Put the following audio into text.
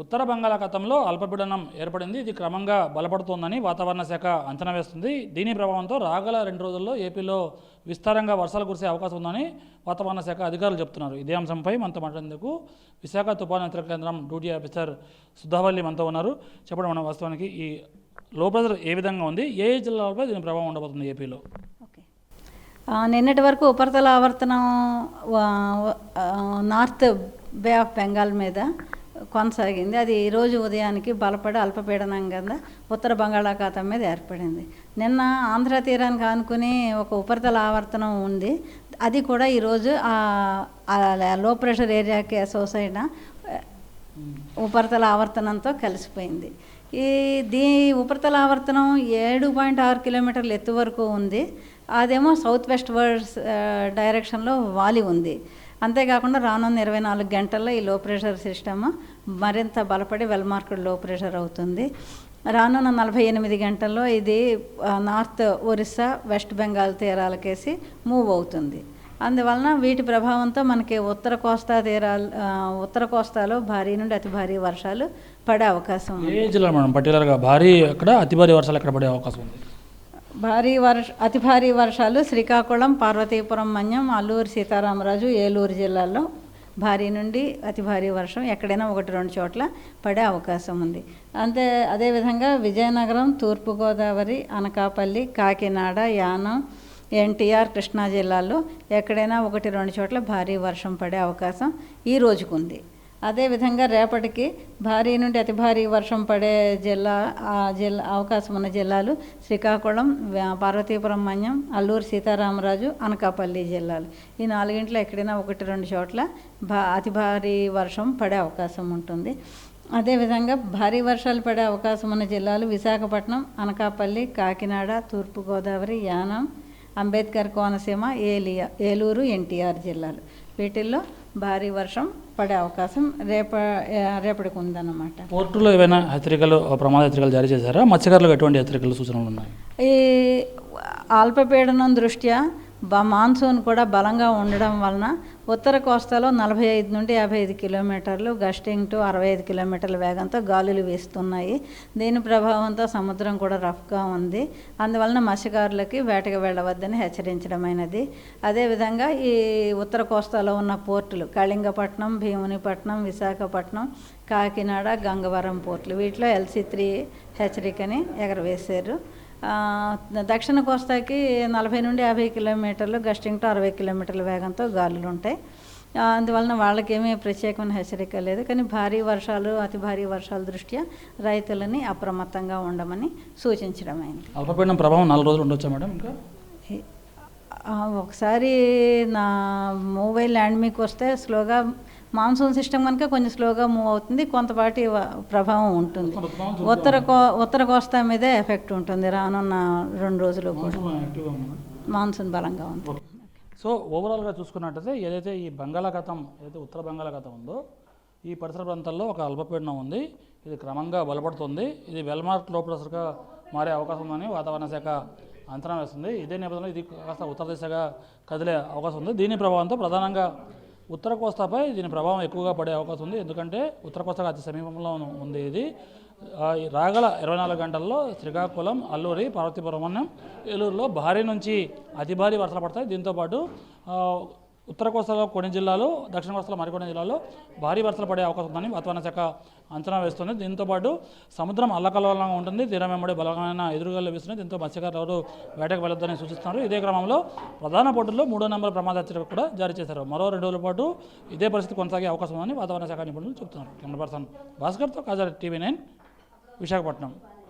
ఉత్తర బంగాళాఖాతంలో అల్పపీడనం ఏర్పడింది. ఇది క్రమంగా బలపడుతోందని వాతావరణ శాఖ అంచనా వేస్తుంది. దీని ప్రభావంతో రాగల రెండు రోజుల్లో ఏపీలో విస్తారంగా వర్షాలు కురిసే అవకాశం ఉందని వాతావరణ శాఖ అధికారులు చెప్తున్నారు. ఇదే అంశంపై మనతో మాట్లాడేందుకు విశాఖ తుఫాను హెచ్చరిక కేంద్రం డ్యూటీ ఆఫీసర్ సుధావల్లి మనతో ఉన్నారు. చెప్పడం మనం వాస్తవానికి ఈ లో ప్రెజర్ ఏ విధంగా ఉంది? ఏ జిల్లాలపై దీని ప్రభావం ఉండబోతుంది ఏపీలో? నిన్నటి వరకు ఉపరితల ఆవర్తనం నార్త్ బే ఆఫ్ బెంగాల్ మీద కొనసాగింది. అది ఈరోజు ఉదయానికి బలపడి అల్పపీడనం కింద ఉత్తర బంగాళాఖాతం మీద ఏర్పడింది. నిన్న ఆంధ్ర తీరానికి ఆనుకుని ఒక ఉపరితల ఆవర్తనం ఉంది. అది కూడా ఈరోజు లో ప్రెషర్ ఏరియాకి అసోసియేట్ ఉపరితల ఆవర్తనంతో కలిసిపోయింది. ఈ దీ ఉపరితల ఆవర్తనం ఏడు పాయింట్ ఆరు కిలోమీటర్ల ఎత్తు వరకు ఉంది. అదేమో సౌత్ వెస్ట్ వర్డ్స్ డైరెక్షన్లో వాలి ఉంది. అంతేకాకుండా రానున్న ఇరవై నాలుగు గంటల్లో ఈ లో ప్రెషర్ సిస్టమ్ మరింత బలపడి వెల్ మార్కెడ్లో ప్రెషర్ అవుతుంది. రానున్న నలభై ఎనిమిది గంటల్లో ఇది నార్త్ ఒరిస్సా వెస్ట్ బెంగాల్ తీరాలకేసి మూవ్ అవుతుంది. అందువలన వీటి ప్రభావంతో మనకి ఉత్తర కోస్తా తీరాలు ఉత్తర కోస్తాలో భారీ నుండి అతి భారీ వర్షాలు పడే అవకాశం ఏ జిల్లా మేడం? పర్టికులర్గా భారీ అక్కడ అతి భారీ వర్షాలు ఎక్కడ పడే అవకాశం ఉంది? భారీ వర్ష అతి భారీ వర్షాలు శ్రీకాకుళం పార్వతీపురం మన్యం అల్లూరు సీతారామరాజు ఏలూరు జిల్లాల్లో భారీ నుండి అతి భారీ వర్షం ఎక్కడైనా ఒకటి రెండు చోట్ల పడే అవకాశం ఉంది. అంతే అదేవిధంగా విజయనగరం తూర్పుగోదావరి అనకాపల్లి కాకినాడ యానం ఎన్టీఆర్ కృష్ణా జిల్లాల్లో ఎక్కడైనా ఒకటి రెండు చోట్ల భారీ వర్షం పడే అవకాశం ఈ రోజుకుంది. అదేవిధంగా రేపటికి భారీ నుండి అతి భారీ వర్షం పడే జిల్లా ఆ జిల్లా అవకాశం ఉన్న జిల్లాలు శ్రీకాకుళం పార్వతీపురం మన్యం అల్లూరు సీతారామరాజు అనకాపల్లి జిల్లాలు. ఈ నాలుగింట్లో ఎక్కడైనా ఒకటి రెండు చోట్ల భా అతి భారీ వర్షం పడే అవకాశం ఉంటుంది. అదేవిధంగా భారీ వర్షాలు పడే అవకాశం ఉన్న జిల్లాలు విశాఖపట్నం అనకాపల్లి కాకినాడ తూర్పుగోదావరి యానం అంబేద్కర్ కోనసీమ ఏలియా ఏలూరు ఎన్టీఆర్ జిల్లాలు. వీటిల్లో భారీ వర్షం పడే అవకాశం రేప రేపటికి ఉందన్నమాట. పోర్టులో ఏవైనా హెచ్చరికలు ప్రమాద హెచ్చరికలు జారీ చేశారా? మత్స్యకారులకు ఎటువంటి హెచ్చరికలు సూచనలు ఉన్నాయి? ఈ అల్పపీడనం దృష్ట్యా మాన్సూన్ కూడా బలంగా ఉండడం వలన ఉత్తర కోస్తాలో నలభై ఐదు నుండి యాభై ఐదు కిలోమీటర్లు గస్టింగ్ టు అరవై ఐదు కిలోమీటర్ల వేగంతో గాలులు వీస్తున్నాయి. దీని ప్రభావంతో సముద్రం కూడా రఫ్గా ఉంది. అందువలన మత్స్యకారులకి వేటకు వెళ్ళవద్దని హెచ్చరించడమైనది. అదేవిధంగా ఈ ఉత్తర కోస్తాలో ఉన్న పోర్టులు కళింగపట్నం భీమునిపట్నం విశాఖపట్నం కాకినాడ గంగవరం పోర్టులు వీటిలో ఎల్సీ త్రీ హెచ్చరికని ఎగరవేశారు. దక్షిణ కోస్తాకి నలభై నుండి యాభై కిలోమీటర్లు గస్టింగ్ టు అరవై కిలోమీటర్ల వేగంతో గాలులు ఉంటాయి. అందువలన వాళ్ళకేమీ ప్రత్యేకమైన హెచ్చరిక లేదు. కానీ భారీ వర్షాలు అతి భారీ వర్షాల దృష్ట్యా రైతులని అప్రమత్తంగా ఉండమని సూచించడమైంది అల్పపీడనం ప్రభావం నాలుగు రోజులు ఉండొచ్చా మేడం ఇంకా? ఒకసారి నా మొబైల్ ల్యాండ్ మీకు వస్తే స్లోగా మాన్సూన్ సిస్టమ్ కనుక కొంచెం స్లోగా మూవ్ అవుతుంది. కొంతపాటి ప్రభావం ఉంటుంది. ఉత్తర కో ఉత్తర కోస్తా మీదే ఎఫెక్ట్ ఉంటుంది. రానున్న రెండు రోజులు కూడా. మాన్సూన్ బలంగా ఉంది. సో ఓవరాల్గా చూసుకున్నట్టయితే ఏదైతే ఈ బంగాళాఖాతం ఏదైతే ఉత్తర బంగాళాఖాతం ఉందో ఈ పరిసర ప్రాంతాల్లో ఒక అల్పపీడనం ఉంది. ఇది క్రమంగా బలపడుతుంది. ఇది వెల్మార్క్లో ప్రెషర్గా మారే అవకాశం ఉందని వాతావరణ శాఖ అంచనా వేస్తుంది. ఇదే నేపథ్యంలో ఇది కాస్త ఉత్తర దిశగా కదిలే అవకాశం ఉంది. దీని ప్రభావంతో ప్రధానంగా ఉత్తర కోస్తాపై దీని ప్రభావం ఎక్కువగా పడే అవకాశం ఉంది. ఎందుకంటే ఉత్తర కోస్తాకు అతి సమీపంలో ఉంది ఇది. రాగల ఇరవై నాలుగు గంటల్లో శ్రీకాకుళం అల్లూరి పార్వతీపురం ఏలూరులో భారీ నుంచి అతి భారీ వర్షాలు పడతాయి. దీంతోపాటు ఉత్తర కోస్తాలో కొన్ని జిల్లాలు దక్షిణ కోస్తాలో మరికొన్ని జిల్లాల్లో భారీ వర్షాలు పడే అవకాశం ఉందని వాతావరణ శాఖ అంచనా వేస్తుంది. దీంతోపాటు సముద్రం అల్లకల్లోలంగా ఉంటుంది. తీరం వెంబడి బలమైన ఎదురుగాలు వీస్తున్నాయి దీంతో మత్స్యకారులు వేటకు వెళ్ళొద్దని సూచిస్తున్నారు. ఇదే క్రమంలో ప్రధాన పోర్టుల్లో మూడో నెంబర్ ప్రమాద హెచ్చరిక కూడా జారీ చేశారు. మరో రెండు రోజుల పాటు ఇదే పరిస్థితి కొనసాగే అవకాశం ఉందని వాతావరణ శాఖ నిపుణులు చెబుతున్నారు. కెమెరా పర్సన్ భాస్కర్తో కాజా టీవీ నైన్ విశాఖపట్నం.